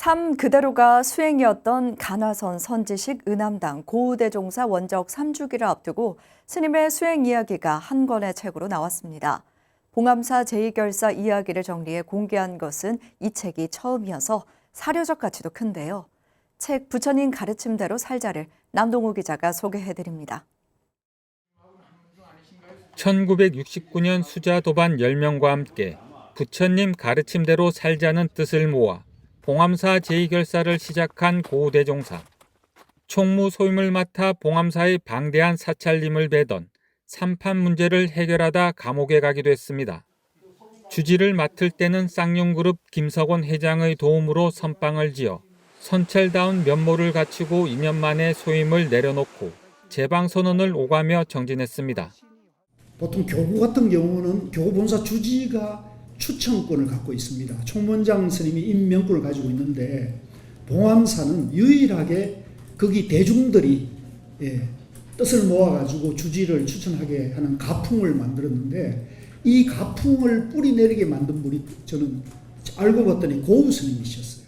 삶 그대로가 수행이었던 가나선 선지식 은암당 고우대종사 원적 3주기를 앞두고 스님의 수행 이야기가 한 권의 책으로 나왔습니다. 봉암사 제2결사 이야기를 정리해 공개한 것은 이 책이 처음이어서 사료적 가치도 큰데요. 책 부처님 가르침대로 살자를 남동호 기자가 소개해드립니다. 1969년 수자 도반 10명과 함께 부처님 가르침대로 살자는 뜻을 모아 봉암사 제2결사를 시작한 고대종사. 총무 소임을 맡아 봉암사의 방대한 사찰림을 베던 삼판 문제를 해결하다 감옥에 가기도 했습니다. 주지를 맡을 때는 쌍용그룹 김석원 회장의 도움으로 선빵을 지어 선찰다운 면모를 갖추고 2년 만에 소임을 내려놓고 재방 선언을 오가며 정진했습니다. 보통 교구 같은 경우는 교구 본사 주지가 추천권을 갖고 있습니다. 총무원장 스님이 임명권을 가지고 있는데 봉암사는 유일하게 거기 대중들이 예, 뜻을 모아가지고 주지를 추천하게 하는 가풍을 만들었는데 이 가풍을 뿌리내리게 만든 분이 저는 알고 봤더니 고우 스님이셨어요.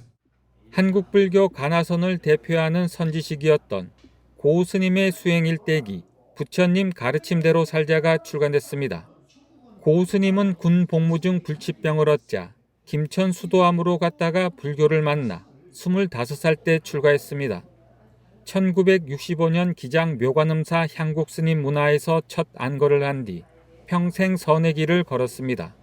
한국 불교 가나선을 대표하는 선지식이었던 고 스님의 수행 일대기 부처님 가르침대로 살자가 출간됐습니다. 고 스님은 군 복무 중 불치병을 얻자 김천 수도암으로 갔다가 불교를 만나 25살 때 출가했습니다. 1965년 기장 묘관음사 향국 스님 문화에서 첫 안거를 한 뒤 평생 선의 길을 걸었습니다.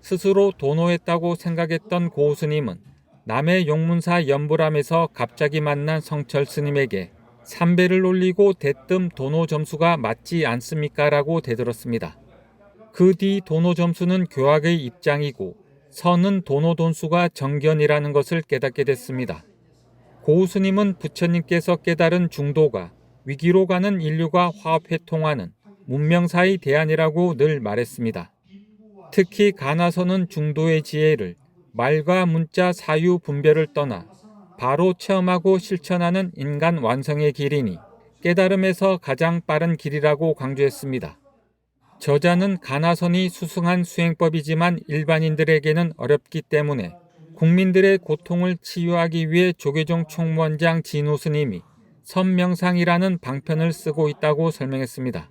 스스로 도노했다고 생각했던 고 스님은 남해 용문사 연불암에서 갑자기 만난 성철 스님에게 삼배를 올리고 대뜸 도노 점수가 맞지 않습니까? 라고 대들었습니다. 그 뒤 도노 점수는 교학의 입장이고 선은 도노 돈수가 정견이라는 것을 깨닫게 됐습니다. 고 스님은 부처님께서 깨달은 중도가 위기로 가는 인류가 화합회통하는 문명사의 대안이라고 늘 말했습니다. 특히 가나서는 중도의 지혜를 말과 문자 사유 분별을 떠나 바로 체험하고 실천하는 인간 완성의 길이니 깨달음에서 가장 빠른 길이라고 강조했습니다. 저자는 가나선이 수승한 수행법이지만 일반인들에게는 어렵기 때문에 국민들의 고통을 치유하기 위해 조계종 총무원장 진우 스님이 선명상이라는 방편을 쓰고 있다고 설명했습니다.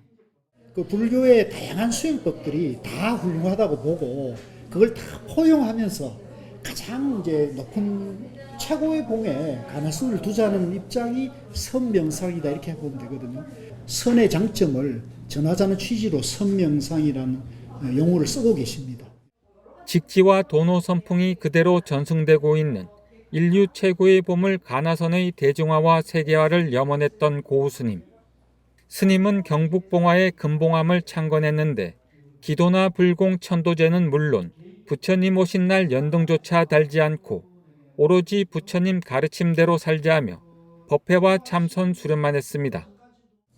그 불교의 다양한 수행법들이 다 훌륭하다고 보고 그걸 다 포용하면서 가장 이제 높은 최고의 봉에 가나선을 두자는 입장이 선명상이다 이렇게 보면 되거든요. 선의 장점을 전하자는 취지로 선명상이라는 용어를 쓰고 계십니다. 직지와 도노 선풍이 그대로 전승되고 있는 인류 최고의 보물 가나선의 대중화와 세계화를 염원했던 고우 스님. 스님은 경북봉화의 금봉암을 창건했는데 기도나 불공 천도제는 물론 부처님 오신 날 연등조차 달지 않고 오로지 부처님 가르침대로 살자 하며 법회와 참선 수련만 했습니다.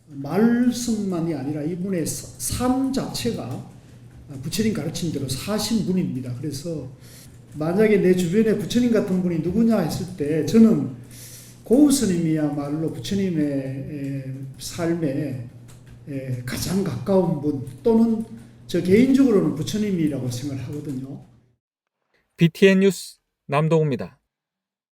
말씀만이 아니라 이분의 삶 자체가 부처님 가르침대로 사신 분입니다. 그래서 만약에 내 주변에 부처님 같은 분이 누구냐 했을 때 저는 고우 스님이야말로 부처님의 삶에 가장 가까운 분 또는 저 개인적으로는 부처님이라고 생각을 하거든요. BTN 뉴스 남동우입니다.